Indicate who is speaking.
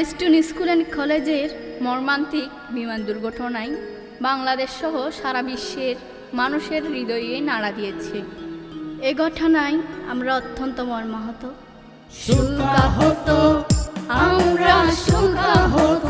Speaker 1: Milestone school and কলেজের মর্মান্তিক বিমান দুর্ঘটনায় বাংলাদেশ সহ সারা বিশ্বের মানুষের হৃদয়ে নাড়া দিয়েছে। এ ঘটনায় আমরা অত্যন্ত মর্মাহত। সুকাহত আমরা সুকাহত